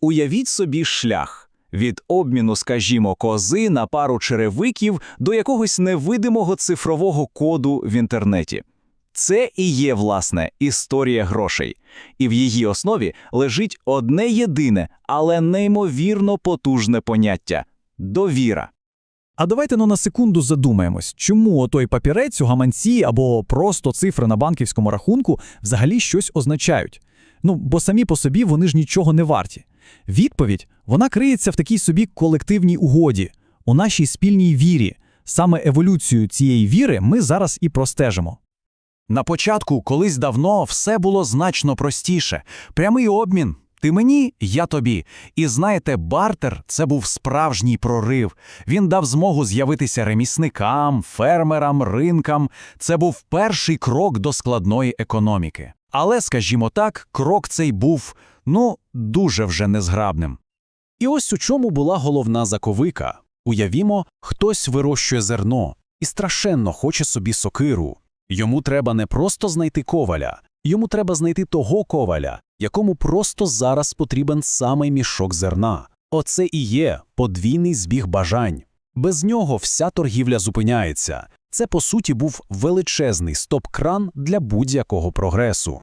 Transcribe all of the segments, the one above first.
Уявіть собі шлях від обміну, скажімо, кози на пару черевиків до якогось невидимого цифрового коду в інтернеті. Це і є, власне, історія грошей. І в її основі лежить одне єдине, але неймовірно потужне поняття довіра. А давайте ну на секунду задумаємось, чому отой папірець у гаманці або просто цифри на банківському рахунку взагалі щось означають. Ну, бо самі по собі вони ж нічого не варті. Відповідь вона криється в такій собі колективній угоді, у нашій спільній вірі. Саме еволюцію цієї віри ми зараз і простежимо. На початку, колись давно, все було значно простіше. Прямий обмін. Ти мені, я тобі. І знаєте, бартер це був справжній прорив. Він дав змогу з'явитися ремісникам, фермерам, ринкам. Це був перший крок до складної економіки. Але, скажімо так, крок цей був ну дуже вже незграбним. І ось у чому була головна заковика. Уявімо, хтось вирощує зерно і страшенно хоче собі сокиру. Йому треба не просто знайти коваля, йому треба знайти того коваля, якому просто зараз потрібен саме мішок зерна. Оце і є подвійний збіг бажань. Без нього вся торгівля зупиняється. Це, по суті, був величезний стоп-кран для будь-якого прогресу.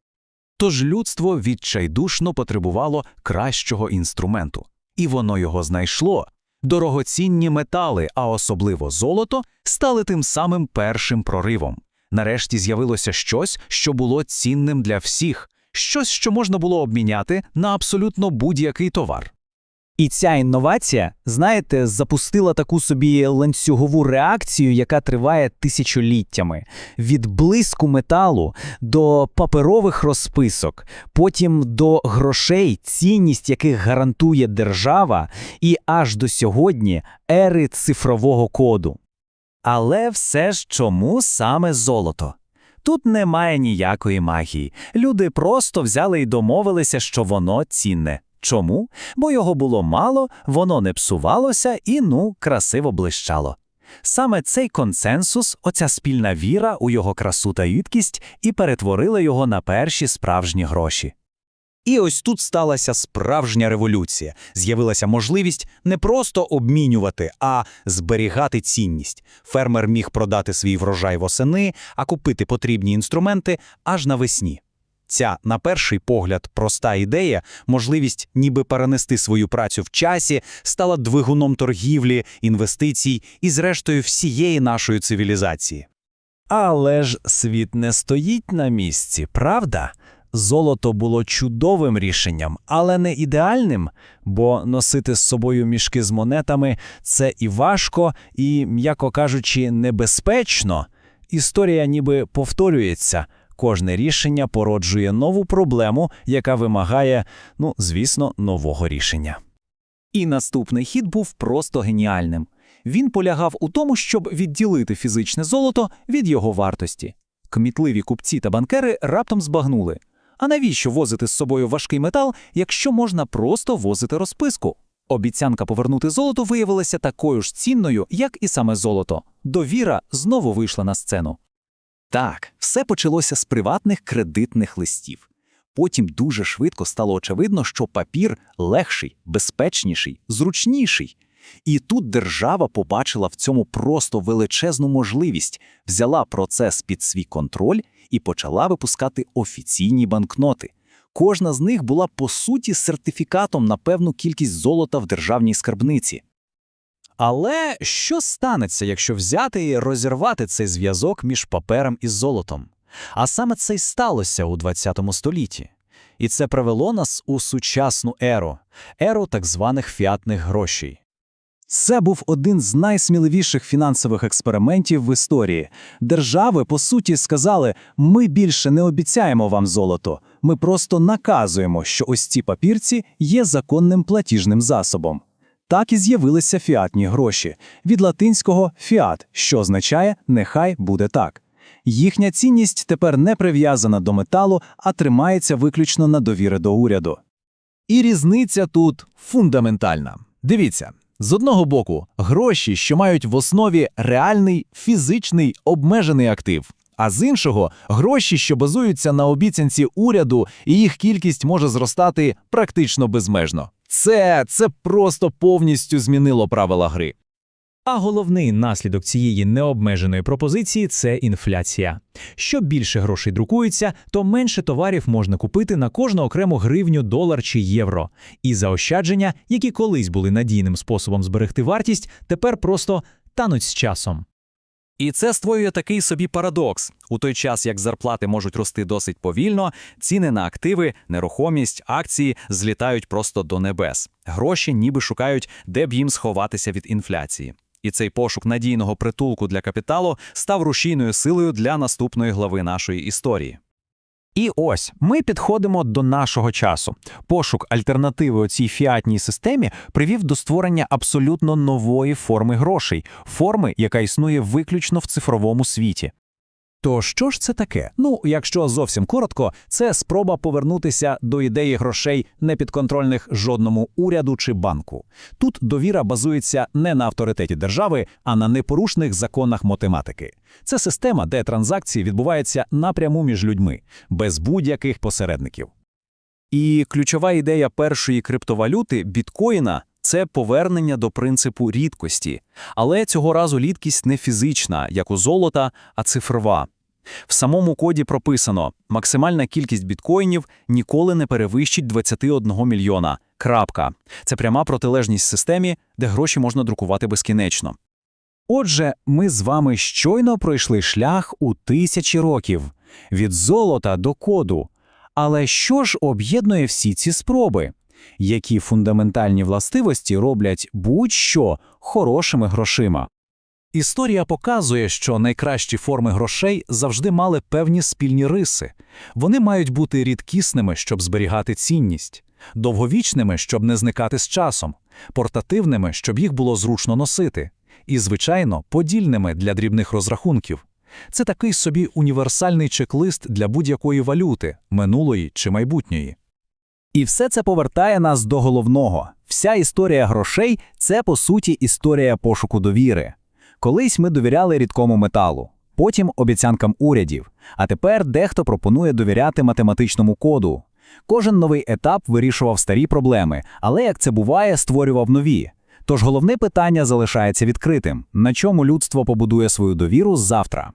Тож людство відчайдушно потребувало кращого інструменту. І воно його знайшло. Дорогоцінні метали, а особливо золото, стали тим самим першим проривом. Нарешті з'явилося щось, що було цінним для всіх, щось, що можна було обміняти на абсолютно будь-який товар. І ця інновація, знаєте, запустила таку собі ланцюгову реакцію, яка триває тисячоліттями від блиску металу до паперових розписок, потім до грошей, цінність яких гарантує держава, і аж до сьогодні ери цифрового коду. Але все ж чому саме золото? Тут немає ніякої магії. Люди просто взяли і домовилися, що воно цінне. Чому? Бо його було мало, воно не псувалося і, ну, красиво блищало. Саме цей консенсус, оця спільна віра у його красу та рідкість, і перетворила його на перші справжні гроші. І ось тут сталася справжня революція. З'явилася можливість не просто обмінювати, а зберігати цінність. Фермер міг продати свій врожай восени, а купити потрібні інструменти аж навесні. Ця, на перший погляд, проста ідея, можливість ніби перенести свою працю в часі, стала двигуном торгівлі, інвестицій і, зрештою, всієї нашої цивілізації. Але ж світ не стоїть на місці, правда? Золото було чудовим рішенням, але не ідеальним, бо носити з собою мішки з монетами це і важко, і, м'яко кажучи, небезпечно. Історія ніби повторюється. Кожне рішення породжує нову проблему, яка вимагає, ну, звісно, нового рішення. І наступний хід був просто геніальним. Він полягав у тому, щоб відділити фізичне золото від його вартості. Кмітливі купці та банкери раптом збагнули. А навіщо возити з собою важкий метал, якщо можна просто возити розписку? Обіцянка повернути золото виявилася такою ж цінною, як і саме золото. Довіра знову вийшла на сцену. Так, все почалося з приватних кредитних листів. Потім дуже швидко стало очевидно, що папір легший, безпечніший, зручніший. І тут держава побачила в цьому просто величезну можливість, взяла процес під свій контроль і почала випускати офіційні банкноти. Кожна з них була по суті сертифікатом на певну кількість золота в державній скарбниці. Але що станеться, якщо взяти і розірвати цей зв'язок між папером і золотом? А саме це й сталося у ХХ столітті. І це привело нас у сучасну еру, еру так званих фіатних грошей. Це був один з найсміливіших фінансових експериментів в історії. Держави, по суті, сказали: ми більше не обіцяємо вам золото, ми просто наказуємо, що ось ці папірці є законним платіжним засобом. Так і з'явилися фіатні гроші від латинського фіат, що означає нехай буде так. Їхня цінність тепер не прив'язана до металу, а тримається виключно на довіри до уряду. І різниця тут фундаментальна. Дивіться, з одного боку, гроші, що мають в основі реальний фізичний обмежений актив, а з іншого гроші, що базуються на обіцянці уряду, і їх кількість може зростати практично безмежно. Це, це просто повністю змінило правила гри. А головний наслідок цієї необмеженої пропозиції це інфляція. Що більше грошей друкується, то менше товарів можна купити на кожну окрему гривню, долар чи євро. І заощадження, які колись були надійним способом зберегти вартість, тепер просто тануть з часом. І це створює такий собі парадокс. У той час, як зарплати можуть рости досить повільно, ціни на активи, нерухомість, акції злітають просто до небес. Гроші ніби шукають, де б їм сховатися від інфляції. І цей пошук надійного притулку для капіталу став рушійною силою для наступної глави нашої історії. І ось ми підходимо до нашого часу. Пошук альтернативи у цій фіатній системі привів до створення абсолютно нової форми грошей, форми, яка існує виключно в цифровому світі. То що ж це таке? Ну, якщо зовсім коротко, це спроба повернутися до ідеї грошей непідконтрольних жодному уряду чи банку. Тут довіра базується не на авторитеті держави, а на непорушних законах математики. Це система, де транзакції відбуваються напряму між людьми, без будь-яких посередників. І ключова ідея першої криптовалюти біткоїна це повернення до принципу рідкості. Але цього разу рідкість не фізична, як у золота, а цифрова. В самому коді прописано, максимальна кількість біткоїнів ніколи не перевищить 21 мільйона. Крапка. Це пряма протилежність системі, де гроші можна друкувати безкінечно. Отже, ми з вами щойно пройшли шлях у тисячі років від золота до коду. Але що ж об'єднує всі ці спроби? Які фундаментальні властивості роблять будь-що хорошими грошима? Історія показує, що найкращі форми грошей завжди мали певні спільні риси. Вони мають бути рідкісними, щоб зберігати цінність, довговічними, щоб не зникати з часом, портативними, щоб їх було зручно носити, і, звичайно, подільними для дрібних розрахунків. Це такий собі універсальний чек-лист для будь-якої валюти, минулої чи майбутньої. І все це повертає нас до головного. Вся історія грошей це, по суті, історія пошуку довіри. Колись ми довіряли рідкому металу, потім обіцянкам урядів, а тепер дехто пропонує довіряти математичному коду. Кожен новий етап вирішував старі проблеми, але, як це буває, створював нові. Тож головне питання залишається відкритим: на чому людство побудує свою довіру завтра?